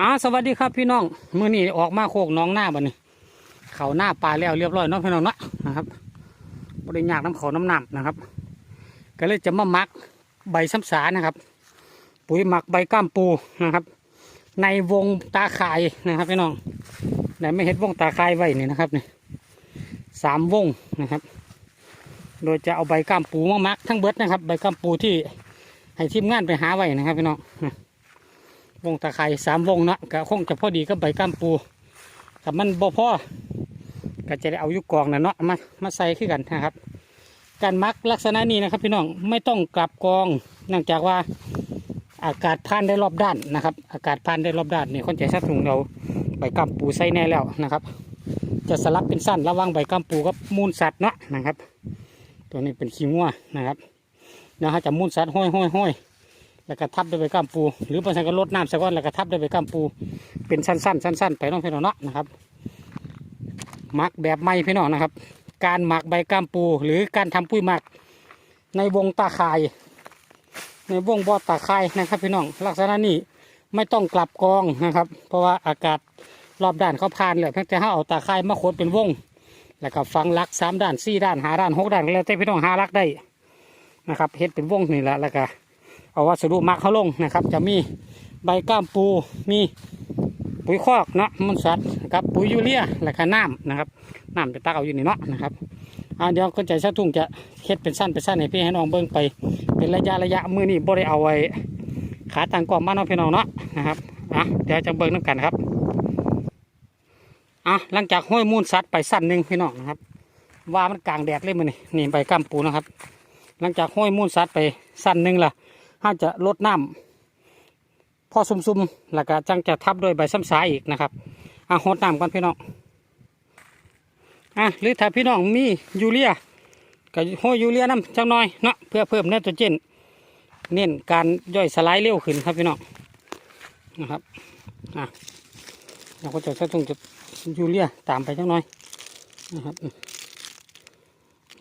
อ่าสวัสดีครับพี่น้องมื้อนี้ออกมาโคกน้องหน้าบัดนี้เขาหน้าปลาแล้วเรียบร้อยเนาะพี่น้องเนาะนะครับบริยากน้ำเขาน้ำหนำนะครับ ก็เลยจะมามักใบซ้ำสานะครับ ปุ๋ยหมักใบก้ามปูนะครับ ในวงตาข่ายนะครับพี่น้องไหนไม่เห็นวงตาข่ายไว้นี่นะครับนี่สามวงนะครับ โดยจะเอาใบก้ามปูมามักทั้งเบิดนะครับ ใบก้ามปูที่ให้ทีมงานไปหาไว้นะครับพี่น้อง วงตะไคร้สามวงเนาะก็คงจะพอดีกับใบก้ามปูกับมันบ่พอก็จะได้เอายุกองนะเนาะมามาใส่ขึ้นกันนะครับ การมักลักษณะนี้นะครับพี่น้องไม่ต้องกลับกองเนื่องจากว่าอากาศผ่านได้รอบด้านนะครับ อากาศผ่านได้รอบด้านนี่คนใจชัดถุงเราใบก้ามปูใส่แน่แล้วนะครับ จะสลับเป็นสั้นระว่างใบก้ามปูกับมูลสัตว์เนาะนะครับ ตัวนี้เป็นขี้งัวนะครับเดี๋ยวจะมูลสัตว์ห้อยห้อยห้อย แล้วก็ทับด้วยใบก้ามปู หรือบางทีก็ลดน้ำสักก้อนแล้วก็ทับด้วยใบก้ามปู เป็นสั้นๆสั้นๆไปน้องพี่น้องเนาะนะครับหมักแบบไม่พี่น้องนะครับ การหมักใบก้ามปู หรือการทำปุ้ยหมักในวงตาข่าย ในวงบ่อตาข่ายนะครับ พี่น้องลักษณะนี้ไม่ต้องกลับกองนะครับ เพราะว่าอากาศรอบด้านเขาผ่านแล้วเพียงแต่ถ้าเอาตาข่ายมาโคดเป็นวง แล้วก็ฟังลักสามด้านสี่ด้านหาด้านหกด้านแล้วแต่พี่น้องหาลักได้นะครับเฮ็ดเป็นวงนี่แหละแล้วก็ เอาวัสดุมักเขาลงนะครับ จะมีใบก้ามปูมีปุ๋ยคอกเนาะมันสัตว์นะครับปุ๋ยยูเรียแล้วก็น้ำนะครับน้ำจะตักเอาอยู่นี่เนาะนะครับอ่าเดี๋ยวก็ใจชักทุ่งจะเฮ็ดเป็นสั้นเป็นสั้นให้พี่ให้น้องเบิ่งไปเป็นระยะระยะมือนี่บ่ได้เอาไว้ขาต่างกล่อบ้านน้องพี่น้องเนาะนะครับอะเดี๋ยวจะเบิ่งน้ำกันครับอะหลังจากห้อยมูลสัตว์ไปสั้นหนึ่งพี่น้องนะครับ ว่ามันกลางแดดเลยมันนี่นี่ใบก้ามปูนะครับ หลังจากห้อยมูลสัตว์ไปสั้นหนึ่งล่ะ ถ้าจะลดน้ำพอซุ่มๆแล้วก็จังจะทับด้วยใบซ้ำสายอีกนะครับอะหดน้ำกันพี่น้องอะหรือถ้าพี่น้องมียูเรียก็ห้อยยูเรียน้ำจังน้อยเนาะเพื่อเพิ่มไนโตรเจนเน้นการย่อยสลายเร็วขึ้นครับพี่น้องนะครับอะเราก็จะใช้ตรงจะยูเรียตามไปจังน่อยนะครับ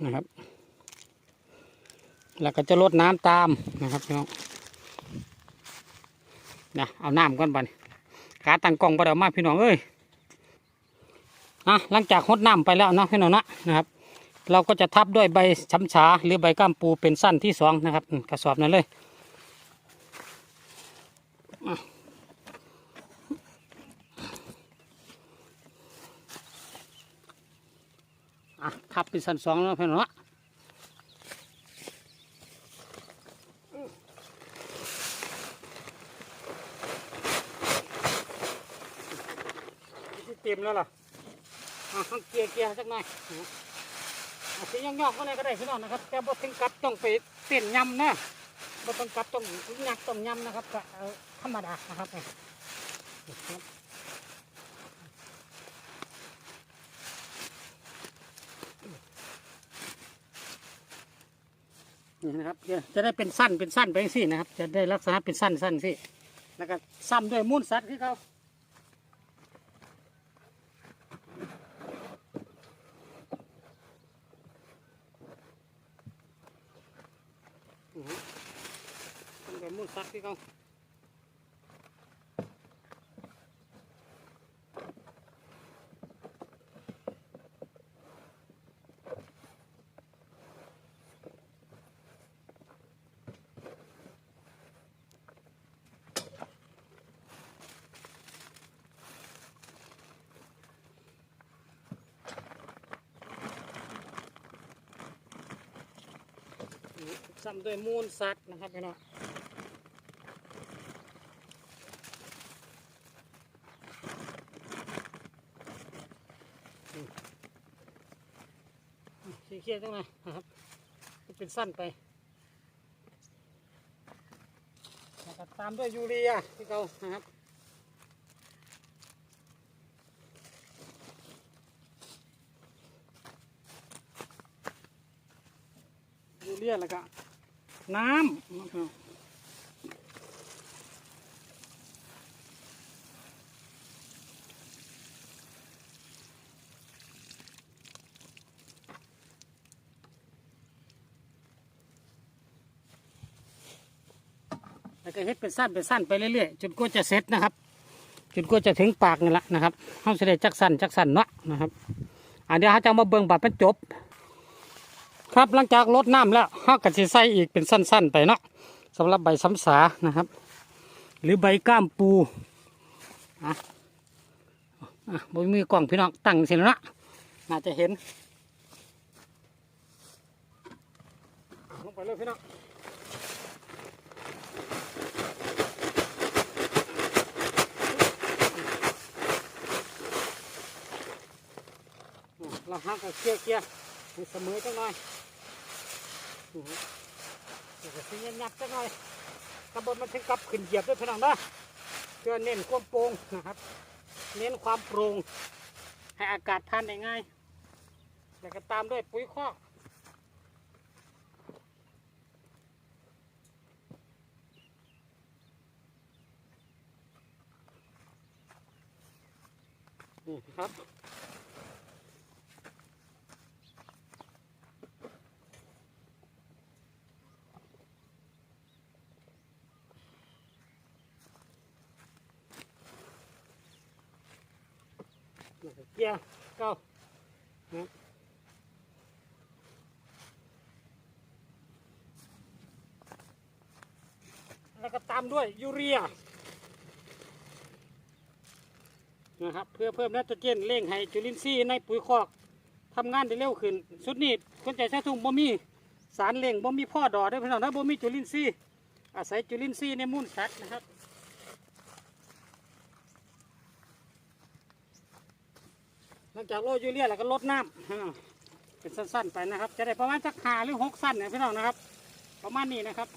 นะครับ แล้วก็จะลดน้ำตามนะครับพี่น้องนะเอาน้ำก่อนบันขาตั้งกล้องประเดี๋ยวมาพี่น้องเอ้ยนะหลังจากหดน้ำไปแล้วนะพี่น้องนะนะครับ เราก็จะทับด้วยใบช้ำฉาหรือใบก้ามปูเป็นสั้นที่สองนะครับกระสอบนั้นเลยอะทับเป็นสั้นสองแล้วพี่น้องนะ ต็มแล้วล่ะอะต้องเกียร์เกียร์สักหน่อยอะสีย่องๆก็ได้ก็ได้พี่น้องนะครับ แต่บ่ถึงกับต้องไปเต้นยำนะบ่ต้องกับต้องยักต้องยำนะครับก็เอาธรรมดานะครับเนี่ยนี่นะครับจะจะได้เป็นสั้นเป็นสั้นไปสินะครับ จะได้ลักษณะเป็นสั้นสั้นสิแล้วก็ซ้ำด้วยมูลสัตว์ที่เขา อือฮึซ้ำด้วยมูลสัตว์ที่เขาอือฮึ ซ้ำด้วยมูลสัตว์นะครับพี่น้องอืมอืมสีเขียวจังเลยนะครับเป็นสั้นไปแล้วก็ตามด้วยยูเรียที่เขานะครับยูเรียแล้วก็ น้ำนะครับแล้วก็เฮ็ดเป็นสั้นเป็นสั้นไปเรื่อยๆจนกว่าจะเสร็จนะครับจนกว่าจะถึงปากนี่แหละนะครับเขาจะได้จักสันจักสันเนาะนะครับอันเดี๋ยวเขาจะมาเบิ่งบัดเป็นจบ ครับหลังจากลดน้ำแล้วเขาก็จะใส่อีกเป็นสั้น ๆ ไปเนาะสำหรับใบซ้ำสานะครับ หรือใบก้ามปูอะอะบนมือกล่องพี่น้องตั้งสิแล้วนะน่าจะเห็นลงไปเลยพี่น้องเราห้ามกับเคี่ยวเคี่ยว เสมอจังหน่อยหือเดี๋ยวก็สิยับจังหน่อยกระบนมันถึงกับขึ้นเหยียบด้วยพี่น้องนะเพื่อเน้นความโปร่งนะครับ เน้นความโปร่งให้อากาศผ่านได้ง่ายแล้วก็ตามด้วยปุ๋ยคอกนี่ครับ แล้วก็เกียร์เก้านะแล้วก็ตามด้วยยูเรียนะครับเพื่อเพิ่มไนโตรเจนเร่งให้จุลินทรีย์ในปุ๋ยคอกทำงานได้เร็วขึ้นสุดนี้คนใจใช้ทุ่งบ่มีสารเร่งบ่มีพ่อดอได้อพี่น้องนะบ่มีจุลินทรีย์อาศัยจุลินทรีย์ในมูลสัตว์นะครับ ลังจากโรยยูเรียแล้วก็ลดน้ำอ่าเป็นสั้นๆไปนะครับ จะได้ประมาณสักหาหรือหกสั้นเนี่ยพี่น้องนะครับ ประมาณนี้นะครับ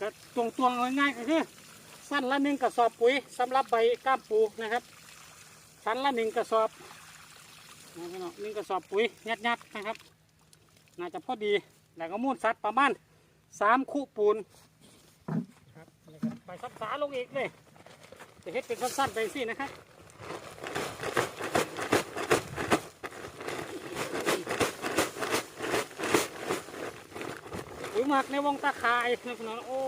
ก็ตรงตวๆง่ายๆก็คือสั้นละหนึ่งกระสอบปุ๋ยสำหรับใบก้ามปูนะครับชั้นละหนึ่งกระสอบนะพี่น้องหนึ่งกระสอบปุ๋ยยัดๆนะครับ น่าจะพอดีแล้วก็มูลสัตว์ประมาณสามคู่ปูนครับใบซับสาลงอีกเลยจะเฮ็ดเป็นสั้นๆไปสินะครับ หมักในวงตาคายนะพี่น้องโอ้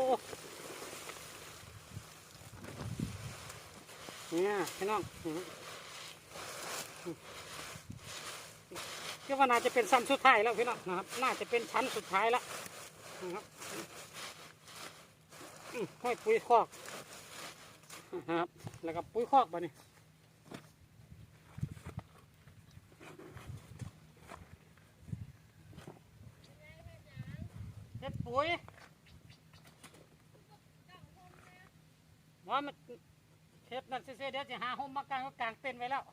เนี่ยพี่น้องคิดว่าน่าจะเป็นซ้ำสุดท้ายแล้วพี่น้องนะครับ น่าจะเป็นชั้นสุดท้ายแล้วนะครับห้อยปุ๋ยคอกนะครับ แล้วก็ปุ๋ยคอกบ่นี่เฮ็ด ปุ๋ยว่ามันเทปนั่นซื่เดี๋ยวจะหาห้มมากางก็กางเต็นไว้แล้ว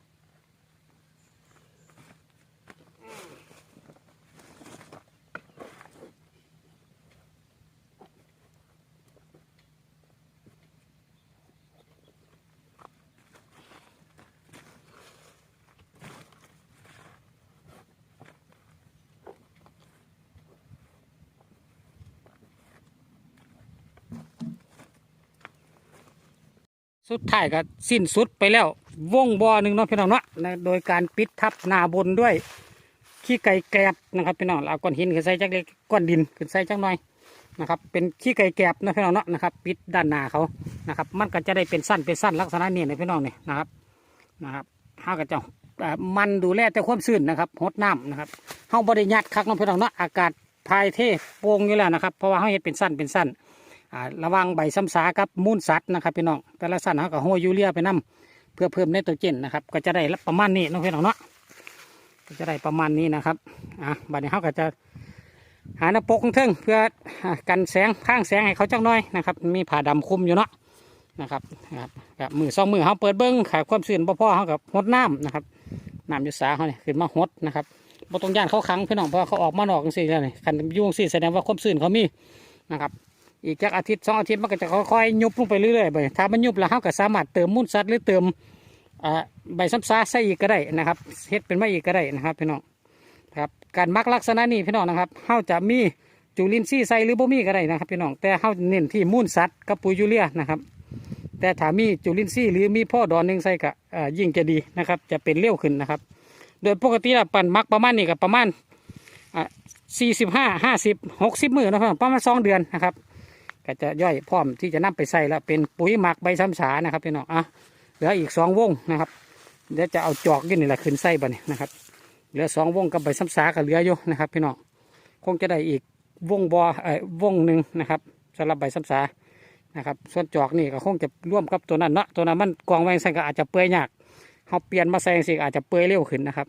สุดท้ายก็สิ้นสุดไปแล้ววงบ่อหนึ่งเนาะพี่น้องเนาะนะโดยการปิดทับนาบนด้วยขี้ไก่แกรบนะครับพี่น้องเอาก้อนหินขึ้นใส่จักเล็กก้อนดินขึ้นใส่จักหน่อยนะครับ เป็นขี้ไก่แกรบนะพี่น้องเนาะนะครับ ปิดด้านหน้าเขานะครับ มันก็จะได้เป็นสั้นเป็นสั้นลักษณะนี้นะพี่น้องเนี่ยนะครับนะครับห้าก็จะเอ่มันดูแลแต่ความชื้นนะครับหดน้ำนะครับเฮาบริยัดคักเนาะพี่น้องเนาะอากาศภายเทโปร่งอยู่แล้วนะครับเพราะว่าเฮาเฮ็ดเป็นสั้นเป็นสั้น ระวังใบซ้ำสากับมูลสัตว์นะครับพี่น้องแต่ละสัตว์เขาก็โหยยูเรียไปนํเพื่อเพิ่มไนโตรเจนนะครับก็จะได้ประมาณนี้น้องพี่น้องเนาะก็จะได้ประมาณนี้นะครับอะบัดนี้เขาก็จะหาหน้าปกงเทิงเพื่อกันแสงข้างแสงให้เขาจักน้อยนะครับ มีผ้าดำคุมอยู่เนาะนะครับครับกับมือสองมือเขาเปิดเบิ้งขาดความชื้นบ่พอเขากับหดน้ำนะครับน้ำยุสาเขาเนี่ยขึ้นมาหดนะครับบ่ต้องย่านเขาขังพี่น้องเพราะว่าเขาออกมานอกจังซี่แล้วนี่คันยุ่งซี่แสดงว่าความชื้นเขามีนะครับ อีกจากอาทิตย์สองอาทิตย์มันก็จะค่อยๆยุบลงไปเรื่อยๆไปถ้ามันยุบแล้วเราก็สามารถเติมมูลสัตว์หรือเติมใบซ้ำซาใส่อีกก็ได้นะครับเฮ็ดเป็นไมาอีกก็ได้นะครับพี่น้องครับการมักลักษณะนี้พี่น้องนะครับเราจะมีจุลินทรีย์ใส่หรือบ่มีก็ได้นะครับพี่น้องแต่เราเน้นที่มูลสัตว์กับปุ๋ยยูเรียนะครับ แต่ถ้ามีจุลินทรีย์หรือมีพ่อดอนหนึ่งใส่ก็ยิ่งจะดีนะครับ จะเป็นเร็วขึ้นนะครับ โดยปกติแล้วปั่นมักประมาณนี้กับประมาณสี่สิบห้าห้าสิบหกสิบมือนะครับประมาณสองเดือนนะครับ ก็จะย่อยพร้อมที่จะนำไปใส่แล้วเป็นปุ๋ยหมักใบซ้ำสานะครับพี่น้องอะเหลืออีกสองวงนะครับเดี๋ยวจะเอาจอกยี่นี่แหละขึ้นใส่บัดนี้นะครับเหลือสองวงกับใบซ้ำสาก็เหลืออยู่นะครับพี่น้องคงจะได้อีกวงบอเอ่อวงหนึ่งนะครับสำหรับใบซ้ำสานะครับส่วนจอกนี่ก็คงจะร่วมกับตัวนั้นเนาะตัวนั้นมันกองไว้ใส่ก็อาจจะเปื่อยยากเขาเปลี่ยนมาใส่สิอาจจะเปื่อยเร็วขึ้นนะครับ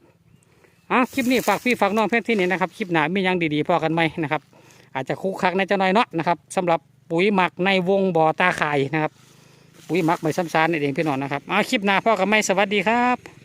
อะคลิปนี้ฝากพี่ฝากน้องเพื่อนที่นี่นะครับคลิปหนามียังดีๆพอกันไหมนะครับอาจจะคุกคักในจ้าน้อยเนาะนะครับสำหรับ ปุ๋ยหมักในวงบ่อตาข่ายนะครับ ปุ๋ยหมักใบซ้ำซานนี่นเองพี่น้องนะครับเอาคลิปหน้าพ่อกับไม่สวัสดีครับ